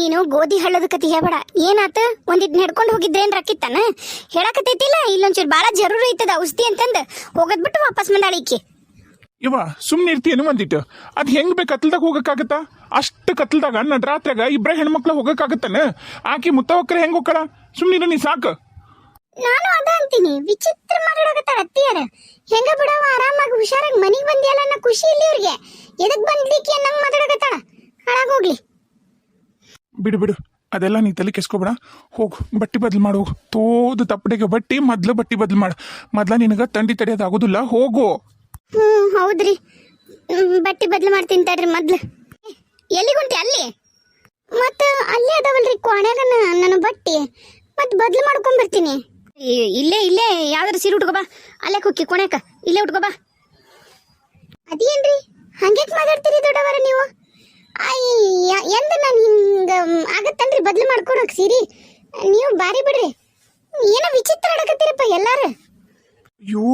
ನೀನು ಗೋಧಿ ಹಳ್ಳದ ಕತಿ ಹೇಳಬೇಡ. ಏನಾತ? ಒಂದಿಟ್ ನಡ್ಕೊಂಡು ಹೋಗಿದ್ರೇನ್ ರಕ್ಕಿತ್ತಾನ ಹೇಳಕತ್ತೈತಿಲ್ಲ? ಇಲ್ಲೊಂಚೂರು ಬಾಳ ಜರೂರು ಐತದ ಔಷಧಿ ಅಂತಂದು. ಹೋಗದ್ ಬಿಟ್ಟು ವಾಪಸ್ ಮಂದಾಳಿಕೆ ಇವ ಸುಮ್ಮನೆ ಇರ್ತೀಯನು ಒಂದಿಟ್ಟು ಅದು ಹೆಂಗ್ ಬೇಕು ಕತ್ಲದಾಗ ಹೋಗಕ್ಕಾಗತ್ತಾ? ಅಷ್ಟು ಕತ್ಲ್ದಾಗ ನಡ್ರಾತ್ರಾಗ ಇಬ್ರ ಹೆಣ್ಮಕ್ಳು ಹೋಗಕ್ಕಾಗತ್ತಾನ? ಆಕಿ ಮುತ್ತವಕ್ಕರ ಹೆಂಗ್ ಹೋಗ್ಕಳ ಸುಮ್ಮನೆ ನೀ ಸಾಕು. ನಾನು ಅದ ಅಂತೀನಿ. ವಿಚಿತ್ರ ಮಾತಾಡಕತ್ತಾರ ಅತ್ತಿಯರ. ಹೆಂಗ ಬಿಡವ ಆರಾಮಾಗಿ ಹುಷಾರಾಗಿ ಮನೆಗೆ ಬಂದಿಯಲ್ಲ ಅನ್ನೋ ಖುಷಿ ಇಲ್ಲಿ ಇವ್ರಿಗೆ ಎದಕ್ ಬಂದ್ಲಿಕ್ಕೆ ಅನ್ನಂಗ್ ಮಾತಾಡಕತ್ತಾಳ? ಹಾಳಾಗ್ ಹೋಗ್ಲಿ. ಬಿಡು ಬಿಡು. ಅದೆಲ್ಲ ನೀ ತಲೆ ಕೆಸ್ಕೊಬೇಡ. ಹೋಗು. ಬಟ್ಟೆ ಬದಲು ಮಾಡು, ಹೋಗು. ತೋದು ತಪ್ಪಡೆಗೆ ಬಟ್ಟಿ, ಮೊದ್ಲು ಬಟ್ಟೆ ಬದಲು ಮಾಡು. ಮೊದ್ಲ ನಿನಗ ತಂಡಿ ತಡೆಯೋದಾಗೋದಿಲ್ಲ, ಹೋಗು. ಹ್ಮ್, ಹೌದ್ರಿ. ಬಟ್ಟೆ ಬದಲು ಮಾಡ್ತೀನಿ ತಡ್ರಿ, ಮೊದ್ಲು. ಎಲ್ಲಿಗೆ ಹೊಂಟಿ ಅಲ್ಲಿ? ಮತ್ತ ಅಲ್ಲಿ ಅದಾವಲ್ರಿ ಕೊಣೆಗನ ನನ್ನ ಬಟ್ಟಿ. ಮತ್ ಬದ್ಲು ಮಾಡ್ಕೊಂಡ್ ಬರ್ತೀನಿ. ಇಲ್ಲೇ ಇಲ್ಲೇ. ಯಾವ್ದಾರು ಸೀರೆ ಉಟ್ಕೋ ಬಾ. ಅಲ್ಲೇ ಕುಕ್ಕಿ, ಕೋಣ್ಯಾಕ. ಇಲ್ಲೇ ಉಟ್ಕೋ ಬಾ. ಅದೇನ್ರಿ? ಹಂಗೆ ಮಾತಾಡ್ತೀರಿ ದೊಡ್ಡವರ ನೀವು? ಅಯ್ಯ ಎಂದ ನಾನು ಹಿಂಗ ಆಗತ್ತನ್ರಿ ಬದ್ಲು ಮಾಡ್ಕೊಡಕ್ ಸೀರಿ ನೀವು ಬಾರಿ ಬಿಡ್ರಿ. ಏನೋ ವಿಚಿತ್ರ ಆಡಕತ್ತೀರಪ್ಪ ಎಲ್ಲಾರು. ಅಯ್ಯೋ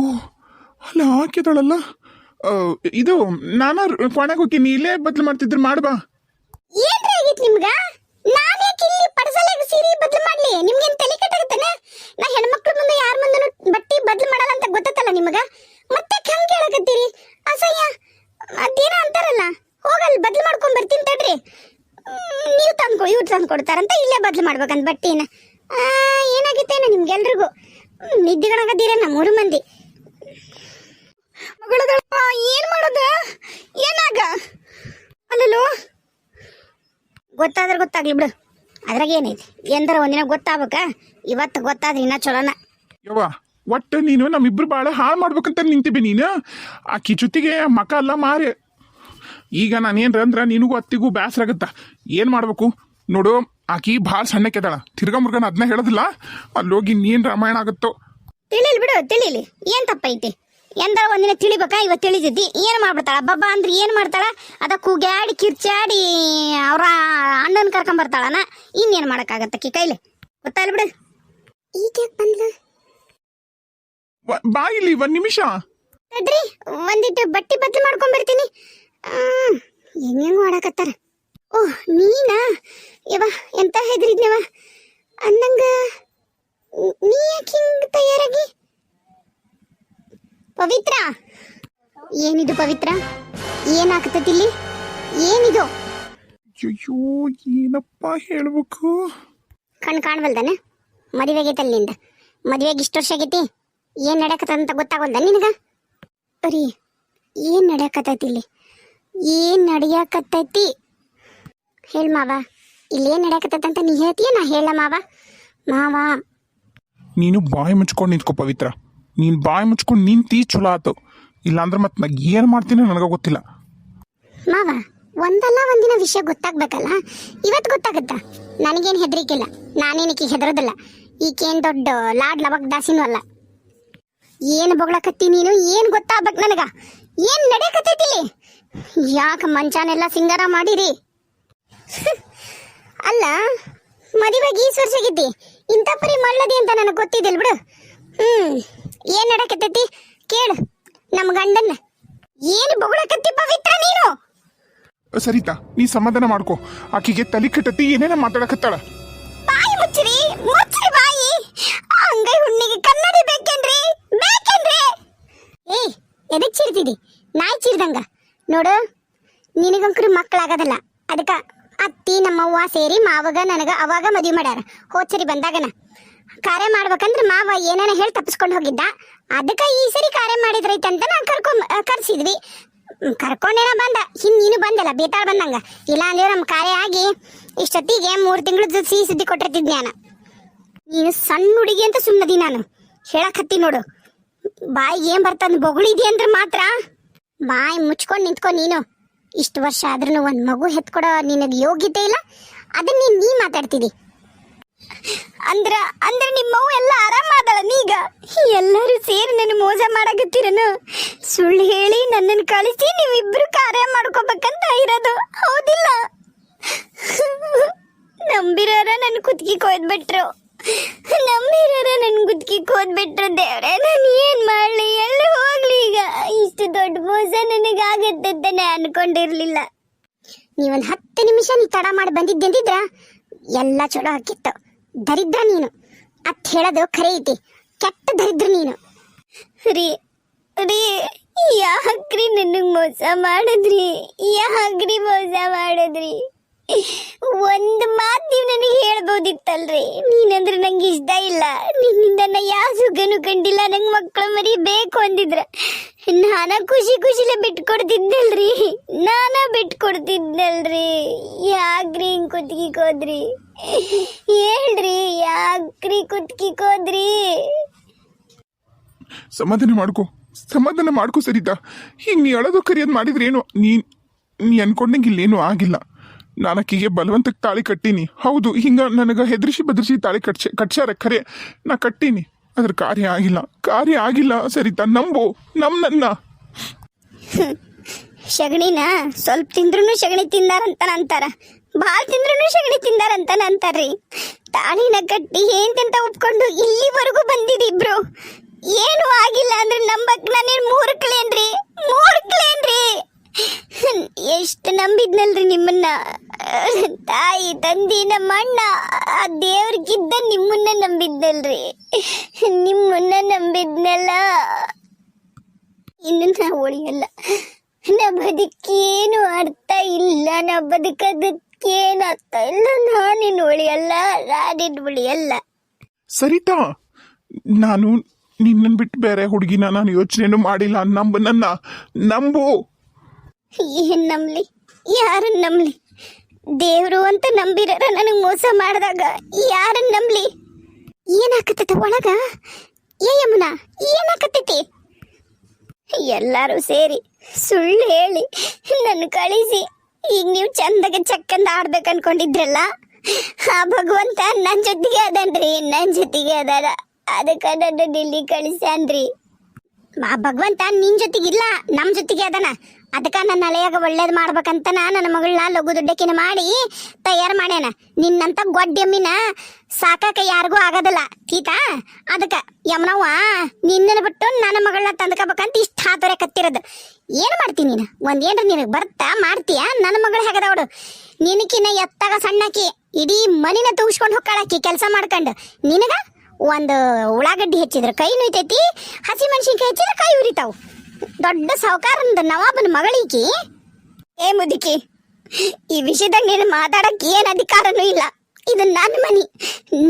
ಅಲ್ಲ ಹಾಕಿದಳಲ್ಲ ಇದು ನಾನ ಕೊನೆಗೆ ಹೋಗ್ತೀನಿ ಇಲ್ಲೇ ಬದ್ಲು ಮಾಡ್ತಿದ್ರು ಮಾಡ್ಬಾ ಏನ್ರಿ ಆಗಿತ್ ನಿಮ್ಗ? ನಾನ್ ಇಲ್ಲಿ ಪಡಸಲಾಗ ಸೀರೆ ಬದ್ಲು ಮಾಡ್ಲಿ? ನಿಮ್ಗೇನ್ ತಲೆ ಕೆಟ್ಟಾಗತ್ತಾನೆ? ನಾ ಹೆಣ್ಮಕ್ಳ ಮುಂದೆ ಯಾರ ಮುಂದನು ಬಟ್ಟಿ ಬದ್ಲು ಮಾಡಲ್ಲ ಅಂತ ಗೊತ್ತತ್ತಲ್ಲ ನಿಮಗ? ಮತ್ತೆ ಹೆಂಗ್ ಕೇಳಕತ್ತೀರಿ? ಅಸಹ್ಯ. ಅದೇನ ಅಂತಾರಲ್ಲ. ಹೋಗಲ್ ಬದ್ಲು ಮಾಡ್ಕೊಂಡ್ ಬರ್ತೀನಿ ತಡ್ರಿ. ನೀವು ತಂದ್ಕೊ, ಇವ್ರು ತಂದು ಕೊಡ್ತಾರಂತ ಇಲ್ಲೇ ಬದ್ಲು ಮಾಡ್ಬೇಕಂತ ಬಟ್ಟಿನ. ಏನಾಗಿತ್ತೇನೋ ನಿಮ್ಗೆಲ್ರಿಗೂ? ನಿದ್ದೆಗಣಗದಿರ ನಮ್ಮ ಮೂರು ಮಂದಿ. ಮಗಳದಪ್ಪ ಏನ್ ಮಾಡೋದು? ಏನಾಗ? ಅಲ್ಲೋ ಗೊತ್ತಾದ್ರೆ ಗೊತ್ತಾಗ್ಲಿ ಬಿಡು. ಅದ್ರಾಗ ಏನೈತಿ? ಎಂದರ ಒಂದಿನ ಗೊತ್ತಾಗ್ಬೇಕ? ಇವತ್ತು ಗೊತ್ತಾದ್ರೆ ಇನ್ನ ಚಲೋನ. ಒಟ್ಟು ನೀನು ನಮ್ಮಿಬ್ರು ಭಾಳ ಹಾಳು ಮಾಡ್ಬೇಕಂತ ನಿಂತಿವಿ ನೀನು? ಆಕಿ ಜೊತೆಗೆ ಮಕ ಎಲ್ಲ ಮಾರಿ ಈಗ ನಾನೇನ್ರ ಅಂದ್ರೆ ನಿನಗೂ ಅತ್ತಿಗೂ ಬೇಸರಾಗತ್ತ ಏನು ಮಾಡಬೇಕು? ನೋಡು ಆಕಿ ಭಾಳ ಸಣ್ಣಕ್ಕೆದಾಳ ತಿರ್ಗಾ ಮುರ್ಗನ ಅದನ್ನ ಹೇಳೋದಿಲ್ಲ. ಅಲ್ಲೋಗಿ ನೀನ್ ರಾಮಾಯಣ ಆಗುತ್ತೋ? ತಿಳಿಲಿ ಬಿಡು ತಿಳಿಲಿ. ಏನ್ ತಪ್ಪೈತಿ? ಎಂದರ ಒಂದಿನ ತಿಳಿಬೇಕಾ? ಇವತ್ತು ತಿಳಿದಿದ್ದಿ. ಏನ್ ಮಾಡ್ಬಿಡ್ತಾಳ? ಬಬ್ಬ ಅಂದ್ರೆ ಏನ್ ಮಾಡ್ತಾಳ? ಅದ ಕೂಗ್ಯಾಡಿ ಕಿರ್ಚಾಡಿ ಅವ್ರ ಅಣ್ಣನ್ ಕರ್ಕೊಂಬರ್ತಾಳನ? ಇನ್ನೇನ್ ಮಾಡಕ್ಕಾಗತ್ತ ಕಿ ಕೈಲಿ? ಗೊತ್ತಾಯ್ಲಿ ಬಿಡು. ಈಗ ಯಾಕೆ ಬಂದ್ಲು? ವ- ಬಾ ಇಲ್ಲಿ ಒಂದ್ ನಿಮಿಷ. ತಡ್ರಿ ಒಂದಿಟ್ಟು ಬಟ್ಟಿ ಬದ್ಲು ಮಾಡ್ಕೊಂಡ್ ಬರ್ತೀನಿ. ಹೆಂಗ್ ಮಾಡಕತ್ತಾರ? ಓಹ್ ನೀನಾ? ಯವ ಎಂತ ಹೆದ್ರಿದ್ನವ ಅಂದಂಗ ನೀ ಯಾಕೆ ಹಿಂಗ್ ತಯಾರಾಗಿ? ಪವಿತ್ರ! ಏನಿದು ಪವಿತ್ರ? ಏನಾಗ್ತತಿಲ್ಲಿ ಏನಿದು? ಅಯ್ಯೋ ಏನಪ್ಪ ಹೇಳ್ಬೇಕು? ಕಣ್ ಕಾಣ್ವಲ್ದನ? ಮದುವೆ ಆಗೈತೆ ನಿಂದ? ಮದುವೆಗೆ ಇಷ್ಟು ವರ್ಷ ಆಗೈತಿ? ಏನ್ ನಡೆಯಕತ್ತಂತ ಗೊತ್ತಾಗೋದ ನಿನಗ? ಅರಿ ಏನ್ ನಡೆಯಕತ್ತೈತಿ ಇಲ್ಲಿ? ಏನ್ ನಡೆಯಕತ್ತೈತಿ? ಹೇಳ ಮಾವ ಇಲ್ಲಿ ಏನ್ ನಡೆಯಕತ್ತೈತಂತ ನೀ ಹೇಳ್ತೀಯ? ನಾ ಹೇಳ ಮಾವ. ಮಾವ. ನೀನು ಬಾಯಿ ಮುಚ್ಕೊಂಡು ನಿಂತ್ಕೋ ಪವಿತ್ರ. ನೀನ್ ಬಾಯಿ ಮುಚ್ಕೊಂಡು ನಿಂತಿ ಚಲೋ ಆತು. ಇಲ್ಲಾಂದ್ರೆ ಮತ್ತೆ ನಾ ಏನ್ ಮಾಡ್ತೀನಿ ನನಗ ಗೊತ್ತಿಲ್ಲ. ಮಾವ ಒಂದಲ್ಲ ಒಂದಿನ ವಿಷಯ ಗೊತ್ತಾಗ್ಬೇಕಲ್ಲ? ಇವತ್ತು ಗೊತ್ತಾಗತ್ತ? ನನಗೇನ್ ಹೆದರಿಕಿಲ್ಲ. ನಾನೇನಕ್ಕೆ ಹೆದರೋದಿಲ್ಲ. ಈಕೇನ್ ದೊಡ್ಡ ಲಾಡ್ ಲವಕ್ ದಾಸಿನೂ ಅಲ್ಲ. ಏನ್ ಬೊಗಳಕತ್ತಿ ನೀನು? ಏನ್ ಗೊತ್ತಾಗ್ಬೇಕು ನನಗ? ಏನ್ ನಡೆಯಕತ್ತೈತಿ ಇಲ್ಲಿ? ಯಾಕ ಮಂಚಾನೆಲ್ಲ ಸಿಂಗಾರ ಮಾಡಿರಿ? ಅಲ್ಲ ಮದುವೆಗೆ ಈ ವರ್ಷ ಆಗಿದ್ದಿ ಇಂಥ ಪರಿ ಮಳ್ಳದಿ ಅಂತ ನನಗೆ ಗೊತ್ತಿದ್ದಿಲ್ಲ ಬಿಡು. ಹ್ಮ್ ಏನ್ ನಡಕತ್ತೈತಿ? ಕೇಳು ನಮ್ಮ ಗಂಡನ್ನ. ಏನ್ ಬೊಗಳಕತ್ತಿ ಪವಿತ್ರ ನೀನು? ಸರಿತಾ ನೀ ಸಮಾಧಾನ ಮಾಡ್ಕೋ. ಆಕಿಗೆ ತಲೆ ಕೆಟ್ಟತಿ ಏನೇನ ಮಾತಾಡಕತ್ತಾಳ? ಬಾಯಿ ಮುಚ್ಚಿರಿ ಮುಚ್ಚಿರಿ ಬಾಯಿ. ಅಂಗೈ ಹುಣ್ಣಿಗೆ ಕನ್ನಡಿ ಬೇಕೇನ್ರಿ? ಬೇಕೇನ್ರಿ? ಏ ಎದಕ್ ಚಿರ್ತಿದಿ? ನಾಯಿ ಚಿರ್ದಂಗ. ನೋಡು, ನಿನಗಂಕರು ಮಕ್ಕಳಾಗದಲ್ಲ. ಅದಕ್ಕೆ ಅತ್ತಿ, ನಮ್ಮವ್ವ ಸೇರಿ ಮಾವಾಗ, ನನಗೆ, ಅವಾಗ ಮದುವೆ ಮಾಡ್ಯಾರ. ಹೋದ್ ಸರಿ ಬಂದಾಗನ. ಕಾರ್ಯ ಮಾಡ್ಬೇಕಂದ್ರೆ ಮಾವ ಏನೇನ ಹೇಳಿ ತಪ್ಪಿಸ್ಕೊಂಡು ಹೋಗಿದ್ದ. ಅದಕ್ಕೆ ಈ ಸರಿ ಕಾರ್ಯ ಮಾಡಿದ್ರೈತೆ ಅಂತ ನಾ ಕರ್ಕೊಂಡ್, ಕರ್ಸಿದ್ವಿ. ಕರ್ಕೊಂಡೇನ ಬಂದ. ಹಿಂಗೆ ನೀನು ಬಂದಲ್ಲ, ಬೇತಾಳ ಬಂದಂಗ. ಇಲ್ಲ ಅಂದ್ರೆ ನಮ್ಮ ಕಾರ್ಯ ಆಗಿ ಇಷ್ಟೊತ್ತಿಗೆ ಮೂರು ತಿಂಗಳು ಸಿಹಿ ಸುದ್ದಿ ಕೊಟ್ಟಿರ್ತಿದ್ದೆ ನಾನು ನೀನು ಸಣ್ಣ ಹುಡುಗಿ ಅಂತ ಸುಮ್ಮನದಿ ನಾನು. ಹೇಳಕ್ ಹತ್ತಿ ನೋಡು. ಬಾಯಿಗೆ ಏನು ಬರ್ತಂದು ಬೊಗಳಿದಿ ಅಂದ್ರೆ ಮಾತ್ರ ಬಾಯಿ ಮುಚ್ಕೊಂಡು ನಿಂತ್ಕೊ ನೀನು. ಇಷ್ಟು ವರ್ಷ ಆದ್ರೂ ಒಂದು ಮಗು ಹೆತ್ಕೊಡೋ ನಿನಗೆ ಯೋಗ್ಯತೆ ಇಲ್ಲ? ಅದನ್ನ ನೀನು ನೀ ಮಾತಾಡ್ತಿದ್ದಿ ಅಂದ್ರ ಅಂದ್ರ ನಿಮ್ಮವ್ವ ಎಲ್ಲ ಆರಾಮಾದಳ ನೀಗ? ಎಲ್ಲರೂ ಸೇರಿ ನನ್ನ ಮೋಸ ಮಾಡಕತ್ತೀರನು? ಸುಳ್ಳು ಹೇಳಿ ನನ್ನನ್ನು ಕಳಿಸಿ ನೀವಿಬ್ರು ಕಾರ್ಯ ಮಾಡ್ಕೋಬೇಕಂತ ಇರೋದು. ಹೌದಿಲ್ಲ? ನಂಬಿರೋರ ನನ್ನ ಕುತ್ತಿಗೆ ಕೊಯ್ದ್ಬಿಟ್ರು. ನಂಬಿರೋರ ನನ್ನ ಗುದ್ಕಿ ಕೋದ್ಬಿಟ್ರು ದೇವ್ರೆ, ನಾನು ಏನ್ ಮಾಡ್ಲಿ? ಎಲ್ಲಿ ಹೋಗ್ಲಿ ಈಗ. ಇಷ್ಟು ದೊಡ್ಡ ಮೋಸ ನನಗಾಗತ್ತೆ ಅಂತ ಅನ್ಕೊಂಡಿರ್ಲಿಲ್ಲ. ನೀವೊಂದು ಹತ್ತು ನಿಮಿಷ ನೀ ತಡ ಮಾಡಿ ಬಂದಿದ್ದೆಂದಿದ್ರ, ಎಲ್ಲ ಚಲೋ ಹಾಕಿತ್ತು ದರಿದ್ರ ನೀನು. ಅತ್ ಹೇಳೋದು ಖರೆ ಐತಿ. ಕೆಟ್ಟ ದರಿದ್ರ ನೀನು. ರೀ ರೀ, ಯಾಕ್ರಿ ನನಗೆ ಮೋಸ ಮಾಡಿದ್ರಿ? ಯಾಕ್ರಿ ಮೋಸ ಮಾಡಿದ್ರಿ? ಒಂದು ಮಾತು ನೀವು ನನಗೆ ಹೇಳ್ಬೋದಿತ್ತಲ್ರಿ? ನೀನಂದ್ರೆ ನಂಗೆ ಇಷ್ಟ ಇಲ್ಲ. ನಿನ್ನಿಂದ ನಾ ಯಾವ ಸುಖನೂ ಕಂಡಿಲ್ಲ, ನಂಗೆ ಮಕ್ಕಳು ಮರಿ ಬೇಕು ಅಂದಿದ್ರ. ನಾನ ಖುಷಿ ಖುಷಿಲೆ ಬಿಟ್ಕೊಡ್ತಿದ್ದಲ್ರಿ. ನಾನ ಬಿಟ್ಕೊಡ್ತಿದ್ದಲ್ರಿ. ಯಾಕ್ರಿ ಹಿಂಗ್ ಕುತ್ಕಿಕೋದ್ರಿ? ಹೇಳ್ರಿ, ಯಾಕ್ರಿ ಕುತ್ಕಿಕೋದ್ರಿ? ಸಮಾಧಾನ ಮಾಡ್ಕೋ ಸಮಾಧಾನ ಮಾಡ್ಕೋ ಸರಿತಾ. ಹಿಂಗೆ ನೀ ಅಳೋದು ಕರಿಯೋದು ಮಾಡಿದ್ರೇನು ನೀ ನೀ ಅನ್ಕೊಂಡಂಗೆ ಏನು ಆಗಿಲ್ಲ. ನಾನು ಬಲವಂತಕ್ಕೆ ತಾಳಿ ಕಟ್ಟೀನಿ. ಹೌದು, ಹಿಂಗ ನನಗೆ ಹೆದರಿಸಿ ಬದರಿಸಿ ತಾಳಿ ಕಟ್ಸ, ಕಟ್ಸ್ಯಾರ ಖರೆ. ನಾ ಕಟ್ಟೀನಿ. ಅದ್ರ ಕಾರ್ಯ ಆಗಿಲ್ಲ. ಕಾರ್ಯ ಆಗಿಲ್ಲ. ಸರಿತಾ, ನಂಬು. ನಮ್ ನನ್ನ ಸಗಣಿನ ಸ್ವಲ್ಪ ತಿಂದ್ರೂ ಸಗಣಿ ತಿಂದಾರಂತ ಅಂತಾರ ಭಾಳ ತಿಂದ್ರೂ ಸಗಣಿ ತಿಂದಾರಂತ ಅಂತಾರ್ರಿ ತಾಳಿನ ಕಟ್ಟಿ ಏಂತೆಂತ ಒಪ್ಕೊಂಡು ಇಲ್ಲಿವರೆಗೂ ಬಂದಿದೆ ಇಬ್ರು. ಏನು ಆಗಿಲ್ಲ ಅಂದ್ರೆ ನಂಬಕ್ ನಾನೇನ್ ಮೂರ್ಕ್ಲೇನ್ರಿ ಮೂರ್ಕ್ಲೇನ್ರಿ ಎಷ್ಟು ನಂಬಿದ್ನಲ್ರಿ ನಿಮ್ಮನ್ನ? ತಾಯಿ, ತಂದಿ, ನಮ್ಮ ಅಣ್ಣ, ಆ ದೇವ್ರಿಗಿದ್ದ ನಿಮ್ಮನ್ನ ನಂಬಿದ್ನಲ್ರಿ. ನಿಮ್ಮನ್ನ ನಂಬಿದ್ನಲ್ಲ. ಇನ್ನು ನಾ ಉಳಿಯಲ್ಲ. ನಾ ಬದುಕೇನು ಅರ್ಥ ಇಲ್ಲ, ನಾ ಬದುಕದಕ್ಕೇನು ಅರ್ಥ ಇಲ್ಲ, ನಾನಿನ್ನು ಉಳಿಯಲ್ಲ ನಾನಿನ್ನು ಉಳಿಯಲ್ಲ. ಸರಿತಾ, ನಾನು ನಿನ್ನನ್ನು ಬಿಟ್ಟು ಬೇರೆ ಹುಡುಗಿನ ನಾನು ಯೋಚನೆನೂ ಮಾಡಿಲ್ಲ. ನಂಬು ನನ್ನ ನಂಬು. ಏನ್ ನಂಬ್ಲಿ? ಯಾರನ್ನ ನಂಬ್ಲಿ? ದೇವ್ರು ಅಂತ ನಂಬಿರ ನನಗೆ ಮೋಸ ಮಾಡಿದಾಗ ಯಾರನ್ನ ನಂಬ್ಲಿ? ಏನಾಕತ್ತೈತೆ ಒಳಗ? ಏ ಯಮುನ, ಏನಾಕತ್ತೈತಿ? ಎಲ್ಲರೂ ಸೇರಿ ಸುಳ್ಳು ಹೇಳಿ ನನ್ನ ಕಳಿಸಿ. ಈಗ ನೀವು ಚಂದಗೆ ಚಕ್ಕಂದ ಆಡ್ಬೇಕು ಅನ್ಕೊಂಡಿದ್ರಲ್ಲ? ಆ ಭಗವಂತ ನನ್ನ ಜೊತೆಗೆ ಅದನ್ರಿ ನನ್ನ ಜೊತೆಗೆ ಅದಾರ. ಅದಕ್ಕೆ ನನ್ನ ಇಲ್ಲಿ ಕಳಿಸ್ಯಾನ್ರಿ. ಆ ಭಗವಂತ ನಿನ್ ಜೊತೆಗಿಲ್ಲ ನಮ್ಮ ಜೊತೆಗೆ ಅದನ. ಅದಕ್ಕ ನನ್ನ ಅಲೆಯಾಗ ಒಳ್ಳೇದ್ ಮಾಡ್ಬೇಕಂತ ನನ್ನ ಮಗಳನ್ನ ಲಘು ದುಡ್ಡಕಿನ ಮಾಡಿ ತಯಾರು ಮಾಡ್ಯಾನ. ನಿನ್ನಂತ ಗೊಡ್ಡೆಮ್ಮಿನ ಸಾಕಾಕ ಯಾರಿಗೂ ಆಗೋದಿಲ್ಲ. ತೀತಾ ಅದಕ್ಕ ಯಮನವ್ವ ನಿನ್ನನ ಬಿಟ್ಟು ನನ್ನ ಮಗಳನ್ನ ತಂದ್ಕೋಬೇಕಂತ ಇಷ್ಟ ಹಾತೊರೆ ಕತ್ತಿರೋದು. ಏನು ಮಾಡ್ತೀನಿ ನೀನು? ಒಂದೇನ್ರ ನಿನಗ್ ಬರ್ತಾ ಮಾಡ್ತೀಯ? ನನ್ನ ಮಗಳು ಹೆಗದವಡು ನಿನಕಿನ ಎತ್ತಾಗ ಸಣ್ಣಕಿ ಇಡೀ ಮನಿನ ತೂಗಿಸ್ಕೊಂಡು ಹೊಕ್ಕಾಳಕಿ ಕೆಲಸ ಮಾಡ್ಕೊಂಡು. ನಿನಗ ಒಂದು ಉಳ್ಳಾಗಡ್ಡಿ ಹೆಚ್ಚಿದ್ರೆ ಕೈ ನುಯ್ತೈತಿ, ಹಸಿ ಮೆಣಸಿನ್ಕಾಯಿ ಹೆಚ್ಚಿದ್ರೆ ಕೈ ಉರಿತಾವು. ದೊಡ್ಡ ಸಾವುಕಾರಂದ ನವಾಬನ ಮಗಳಿಗೆ? ಏ ಮುದುಕಿ, ಈ ವಿಷಯದಾಗ ನೀನು ಮಾತಾಡಕ್ ಏನ್ ಅಧಿಕಾರನೂ ಇಲ್ಲ. ಇದು ನನ್ನ ಮನಿ.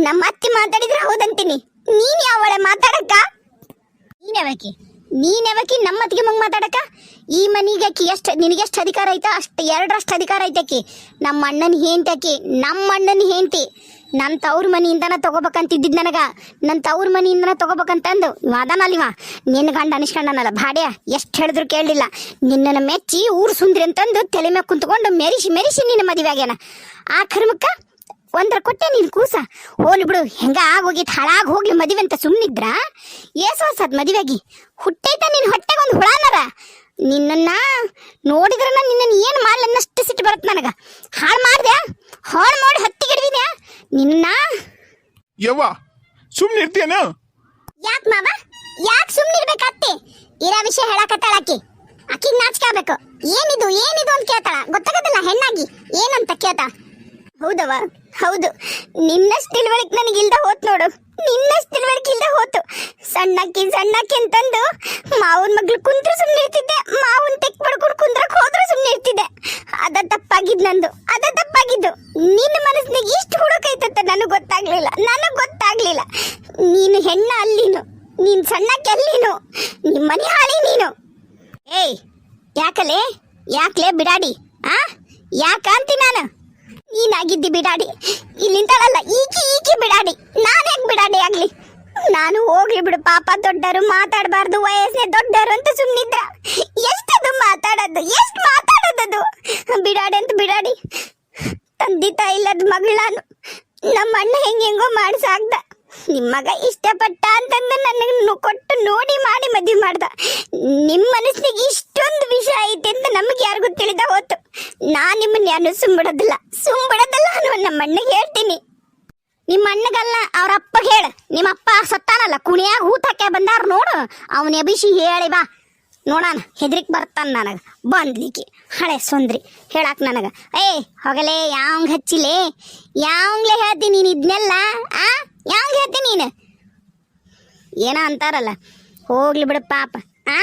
ನಮ್ಮ ಅತ್ತಿ ಮಾತಾಡಿದ್ರೆ ಹೌದಂತೀನಿ. ನೀನ್ ಯಾವಳೆ ಮಾತಾಡಕ್ಕ? ನೀನ್ಯಾವಕಿ ನೀನ್ಯಾವಕಿ ನಮ್ಮ ಅತ್ತಿಗೆ ಮಗ ಮಾತಾಡಕ ಈ ಮನಿಗೆ ಆಕಿ ಎಷ್ಟು ನಿನಗೆಷ್ಟು ಅಧಿಕಾರ ಐತೋ? ಅಷ್ಟು ಎರಡರಷ್ಟು ಅಧಿಕಾರ ಐತಕಿ ನಮ್ಮ ಅಣ್ಣನ ಹೇಂತಕಿ ನಮ್ಮ ಅಣ್ಣನ ಹೇಂತಿ ನನ್ನ ತವ್ರ ಮನೆಯಿಂದನ ತಗೋಬೇಕಂತಿದ್ದಿದ್ ನನಗ. ನನ್ನ ತವ್ರ ಮನಿಯಿಂದನ ತಗೋಬೇಕಂತಂದು. ಇವ. ಅದಾನಲ್ಲ ನಿನ್ ನಿನ್ನ ಗಂಡ ಅನಿಸ್ಕೊಂಡನಲ್ಲ ಭಾಡ್ಯ, ಎಷ್ಟು ಹೇಳಿದ್ರು ಕೇಳಲಿಲ್ಲ. ನಿನ್ನನ್ನು ಮೆಚ್ಚಿ ಊರು ಸುಂದ್ರಿ ಅಂತಂದು ತಲೆ ಮೇಲೆ ಕುಂತ್ಕೊಂಡು ಮೆರಿಸಿ ಮೆರಿಸಿ ನಿನ್ನ ಮದುವೆ ಆಗ್ಯಾನ. ಆ ಕರ್ಮಕ್ಕ ಒಂದ್ರ ಕೊಟ್ಟೆ ನೀನು ಕೂಸ. ಹೋಲಿ ಬಿಡು, ಹೆಂಗ ಆಗೋಗಿ ಹಾಳಾಗ್ ಹೋಗ್ಲಿ ಮದುವೆ ಅಂತ ಸುಮ್ನಿದ್ರ? ಏಸು ವರ್ಷದ ಮದುವೆಗಿ ಹುಟ್ಟೈತ ನಿನ್ ಹೊಟ್ಟೆಗೆ ಒಂದು ಹುಳಾನರ ನಿನ್ನನ್ನು ನೋಡಿದ್ರ ನಿನ್ನನ್ನು ಏನು ಮಾಡ್ಲಿ ಅನ್ನಷ್ಟು ಸಿಟ್ಟು ಬರುತ್ತೆ ನನಗ. ಹಾಳು ಮಾಡ್ದೆ? ಹಾಳು ಮಾಡಿ ಹತ್ತಿಗಿಡ್ದಿದ್ಯಾ ನಿನ್ನ? ಯವ್ವ ಸುಮ್ಮನೆ ಇರ್ತೀಯನ? ಯಾಕ್ ಮಾವ? ಯಾಕ್ ಸುಮ್ನಿರ್ಬೇಕತ್ತಿ ಇರೋ ವಿಷಯ ಹೇಳಕತ್ತಾಳ ಆಕಿ ಆಕಿಗ್ ನಾಚ್ಕೋಬೇಕು ಏನಿದು ಏನಿದು ಅಂತ ಕೇಳ್ತಾಳ. ಗೊತ್ತಾಗೋದಿಲ್ಲ ಹೆಣ್ಣಾಗಿ? ಏನಂತ ಕೇಳ್ತಾ ಹೌದವ ಹೌದು. ನಿನ್ನಷ್ಟು ತಿಳುವಳಿಕೆ ಇಲ್ದ ಹೋತ್ ನೋಡು. ನಿನ್ನಷ್ಟು ತಿಳುವಳಿಕೆ ಇಲ್ದ ಹೋತು. ಸಣ್ಣಕ್ಕಿ ಸಣ್ಣಕ್ಕಿ ಅಂತಂದು ಮಾವನ್ ಮಗ್ಳು ಕುಂತ್ರು ಸುಮ್ಮನೆ ಇರ್ತಿದ್ದೆ. ಮಾವನ್ ತೆಕ್ ಬಡ್ಕೊಂಡು ಕುಂದ್ರಕ್ ಹೋದ್ರು ಸುಮ್ಮನೆ ಇರ್ತಿದ್ದೆ. ಅದ ತಪ್ಪಾಗಿದ್ ನಂದು. ಅದ ತಪ್ಪಾಗಿದ್ದು ನಿನ್ನ ಮನಸ್ಸಿನಾಗ ಇಷ್ಟು ಹುಡುಕೈತಂತ ನನಗೆ ಗೊತ್ತಾಗ್ಲಿಲ್ಲ ನನಗೆ ಗೊತ್ತಾಗ್ಲಿಲ್ಲ. ನೀನು ಹೆಣ್ಣ ಅಲ್ಲಿನು, ನೀನ್ ಸಣ್ಣ ಕೆಲ್ಲಿನು ನಿಮ್ಮ ಮನೆ ಹಾಳಿ ನೀನು. ಏಯ್, ಯಾಕಲೆ, ಯಾಕ್ಲೆ ಬಿಡಾಡಿ, ಆ? ಯಾಕಂತಿ ನಾನು? ನೀನಾಗಿದ್ದಿ ಬಿಡಾಡಿ ಇಲ್ಲಿಂದಳಲ್ಲ ಈಕಿ ಈಕಿ ಬಿಡಾಡಿ, ನಾನು ಯಾಕೆ ಬಿಡಾಡಿ ಆಗಲಿ? ನಾನು ಹೋಗ್ಲಿ ಬಿಡು, ಪಾಪ ದೊಡ್ಡರು ಮಾತಾಡಬಾರ್ದು ವಯಸ್ಸೇ ದೊಡ್ಡರು ಅಂತ ಸುಮ್ಮನಿದ್ರ ಎಷ್ಟದು ಮಾತಾಡೋದು, ಎಷ್ಟು ಮಾತಾಡೋದದು? ಬಿಡಾಡಿ ಅಂತ ಬಿಡಾಡಿ. ತಂದೆ ತಾಯಿ ಇಲ್ಲದ ಮಗಳು ನಾನು ನಮ್ಮ ಅಣ್ಣ ಹೆಂಗೆ ಹೆಂಗೋ ಮಾಡ್ಸಾಕ್ದ ನಿಮ್ಮ ಮಗ ಇಷ್ಟಪಟ್ಟ ಅಂತಂದು ನನಗೆ ಕೊಟ್ಟು ನೋಡಿ ಮಾಡಿ ಮದುವೆ ಮಾಡ್ದ. ನಿಮ್ಮ ಮನಸ್ಸಿಗೆ ಇಷ್ಟೊಂದು ವಿಷಯ ಐತೆ ಅಂತ ನಮಗೆ ಯಾರಿಗೂ ತಿಳಿದ ಹೋತು. ನಾ ನಿಮ್ಮನ್ನ ಯಾರು ಸುಂಬಿಡೋದಿಲ್ಲ. ಸುಂಬಿಡೋದಿಲ್ಲ ಅನ್ನೋ ನಮ್ಮ ಅಣ್ಣಗೆ ಹೇಳ್ತೀನಿ. ನಿಮ್ಮ ಅಣ್ಣಗಲ್ಲ, ಅವ್ರ ಅಪ್ಪಗೆ ಹೇಳು. ನಿಮ್ಮ ಅಪ್ಪ ಸತ್ತಾನಲ್ಲ, ಕುಣಿಯಾಗ ಹೂತಕ್ಕೆ ಬಂದಾರ ನೋಡು. ಅವನ ಅಭಿಷಿ ಹೇಳಿ ಬಾ. ನೋಡೋಣ ಹೆದ್ರಿಕ್ ಬರ್ತಾನ ನನಗೆ. ಬಂದ್ಲಿಕ್ಕೆ ಹಳೆ ಸೊಂದ್ರಿ. ಹೇಳಾಕ ನನಗೆ, ಏ, ಹೋಗಲೇ, ಯಾವಂಗ ಹಚ್ಚಿಲೇ? ಯಾವಂಗ್ಲೆ ಹೇಳ್ತೀನಿ ನೀನು ಇದನ್ನೆಲ್ಲ ಆ? ಯಾವಂಗ್ ಹೇಳ್ತೀನಿ ನೀನು? ಏನೋ ಅಂತಾರಲ್ಲ, ಹೋಗ್ಲಿ ಬಿಡು ಪಾಪ. ಆ?